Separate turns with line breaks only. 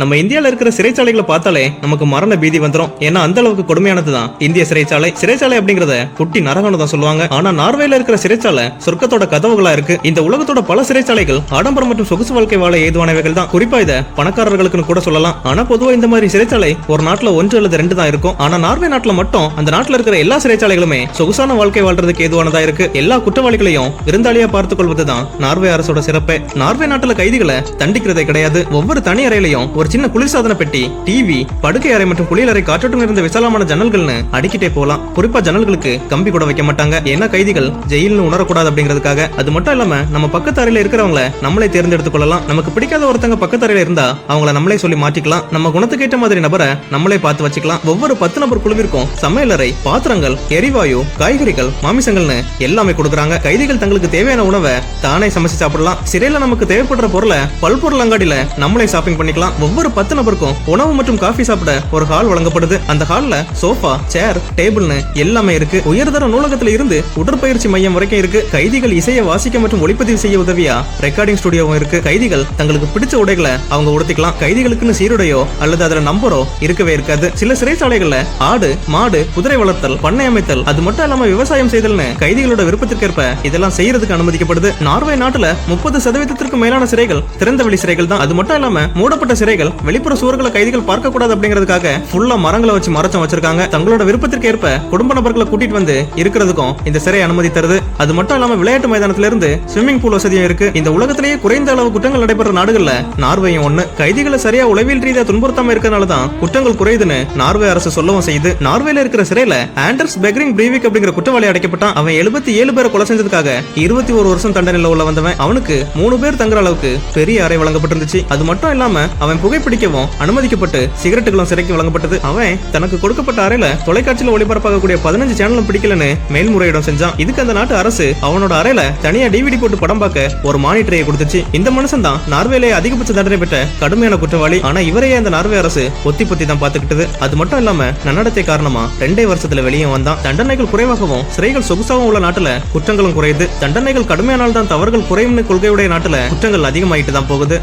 நம்ம இந்தியாவில் இருக்கிற சிறைச்சாலைகளை பார்த்தாலே நமக்கு மரண பீதி வந்துரும். ஏன்னா அந்த அளவுக்கு கொடுமையானது தான் இந்திய சிறைச்சாலை. சிறைச்சாலை அப்படிங்கறத குட்டி நரகம்னு தான் சொல்லுவாங்க. ஆனா நார்வேல இருக்கிற சிறைச்சாலை சொர்க்கத்தோட கதவுகளா இருக்கு. இந்த உலகத்தோட பல சிறைச்சாலைகள் ஆடம்பரம் மற்றும் சொகுசு வாழ்க்கை வாழ ஏதுவானவைகள் தான். குறிப்பா இதை பணக்காரர்களுக்குன்னு கூட சொல்லலாம். ஆனா பொதுவா இந்த மாதிரி சிறைச்சாலை ஒரு நாட்டுல ஒன்று அல்லது ரெண்டு தான் இருக்கும். ஆனா நார்வே நாட்டுல மட்டும் அந்த நாட்டுல இருக்கிற எல்லா சிறைச்சாலைகளுமே சொகுசான வாழ்க்கை வாழ்றதுக்கு ஏதுவானதா இருக்கு. எல்லா குற்றவாளிகளையும் விருந்தாளியா பார்த்துக் கொள்வதுதான் நார்வே அரசோட சிறப்பு. நார்வே நாட்டுல கைதிகளை தண்டிக்கிறதே கிடையாது. ஒவ்வொரு தனி அறையிலையும் ஒரு சின்ன குளிர்சாதன பெட்டி டிவி படுக்கை அறை மற்றும் குளியலறை காற்றோட்டம் இருந்த விசாலமான ஜன்னல்கள்னு அடிக்கிட்டே போலாம். குறிப்பா ஜன்னல்களுக்கு கம்பி கூட வைக்க மாட்டாங்க. ஏன்னா கைதிகள் ஜெயில்னு உணரக்கூடாது அப்படிங்கிறதுக்காக. அது மட்டும் இல்லாம நம்ம பக்கத்து அறையில இருக்கிறவங்கள நம்மளே தேர்ந்தெடுத்துக் கொள்ளலாம். நமக்கு பிடிக்காத ஒருத்தங்க பக்கத்து அறையில இருந்தா அவங்கள நம்மளே சொல்லி மாற்றிக்கலாம் நம்ம குணத்துக்கு ஏற்ற மாதிரி நபரை நம்மளே பார்த்து வச்சுக்கலாம். ஒவ்வொரு பத்து நபர் குழுவிற்கும் சமையலறை பாத்திரங்கள் எரிவாயு காய்கறிகள் மாமிசங்கள்னு எல்லாமே கொடுக்குறாங்க. கைதிகள் தங்களுக்கு தேவையான உணவை தானே சமைச்சு சாப்பிடலாம். சிறையில நமக்கு தேவைப்படுற பொருளை பல்பொருள் அங்காடியில நம்மளே ஷாப்பிங் பண்ணிக்கலாம். ஒவ்வொரு பத்து நபருக்கும் உணவு மற்றும் காஃபி சாப்பிட ஒரு ஹால் வழங்கப்படுது. அந்த ஹால்ல சோஃபா சேர் டேபிள்னு எல்லாமே இருக்கு. உயர்தர நூலகத்துல இருந்து உடற்பயிற்சி மையம் வரைக்கும் இருக்கு. கைதிகள் இசையை வாசிக்க மற்றும் ஒளிப்பதிவு செய்ய உதவியா ரெக்கார்டிங் ஸ்டுடியோவும் இருக்கு. கைதிகள் தங்களுக்கு பிடிச்ச உடைகளை அவங்க உடுத்திக்கலாம். கைதிகளுக்குன்னு சீருடையோ அல்லது அதுல நம்பரோ இருக்கவே இருக்காது. சில சிறைச்சாலைகள்ல ஆடு மாடு குதிரை வளர்த்தல் பண்ணை அமைத்தல் அது மட்டும் இல்லாம விவசாயம் செய்தல்னு கைதிகளோட விருப்பத்திற்கேற்ப இதெல்லாம் செய்யறதுக்கு அனுமதிக்கப்படுது. நார்வே நாட்டுல முப்பது சதவீதத்திற்கு மேலான சிறைகள் திறந்த வெளி சிறைகள் தான். அது மட்டும் இல்லாம மூடப்பட்ட சிறைகள் வெளிப்புற சுவர்களை கைதிகள் பார்க்க கூடாது அப்படிங்கிறதுக்காக ஃபுல்லா மரங்களை வச்சு மறைச்சம் வச்சிருக்காங்க. தங்களோட விருப்பத்திற்கு ஏற்ப குடும்ப நபர்களை கூட்டிட்டு வந்து இருக்கிறதுக்கும் இந்த சிறை அனுமதி தருது. அது மட்டும் இல்லாம விளையாட்டு மைதானத்துல இருந்து ஸ்விம்மிங் பூல் வசதியும் இருக்கு. இந்த உலகத்திலேயே குறைந்த அளவு குற்றங்கள் நடைபெற நாடுகள்ல நார்வேயும் ஒண்ணு. கைதிகளை சரியா உளவியல் ரீதியா துன்புறுத்தாம இருக்கறனால தான் குற்றங்கள் குறையுதுன்னு நார்வே அரசு சொல்லவும் செய்யுது. நார்வேல இருக்கிற சிறையில ஆண்டர்ஸ் பெக்ரிங் பிரீவிக் அப்படிங்கிற குற்றவாளி அடைக்கப்பட்டான். அவன் எழுபத்தி ஏழு பேரை கொலை செஞ்சதுக்காக இருபத்தி ஒரு வருஷம் தண்டனையில் உள்ள வந்தவன். அவனுக்கு மூணு பேர் தங்குற அளவுக்கு பெரிய அறை வழங்கப்பட்டிருந்துச்சு. அது மட்டும் இல்லாம அவன் புகைப்பிடிக்கவும் அனுமதிக்கப்பட்டு சிகரெட்டுகளும் சிறைக்கு வழங்கப்பட்டது. அவன் தனக்கு கொடுக்கப்பட்ட அறையில தொலைக்காட்சியில் ஒளிபரப்பாகக்கூடிய பதினஞ்சு சேனலும் பிடிக்கலன்னு மேல்முறையிடம் செஞ்சான். இதுக்கு அந்த நாட்டு அரசு அவனோட அறையில தனியா டிவிடி போட்டு படம் பார்க்க ஒரு மானிட்டரையை கொடுத்துச்சு. இந்த மனுஷன் தான் நார்வேலே அதிகபட்ச தண்டனை பெற்ற கடுமையான குற்றவாளி. ஆனா இவரையே அந்த நார்வே அரசு ஒத்தி பொத்தி தான் பாத்துக்கிட்டது அது மட்டும் இல்லாம நன்னடத்தை காரணமா ரெண்டே வருஷத்துல வெளியே வந்தான். தண்டனைகள் குறைவாகவும் சிறைகள் சொகுசாகவும் உள்ள நாட்டுல குற்றங்களும் குறையுது. தண்டனைகள் கடுமையானால் தான் தவறுகள் குறையும்னு கொள்கையுடைய நாட்டுல குற்றங்கள் அதிகமாயிட்டு தான் போகுது.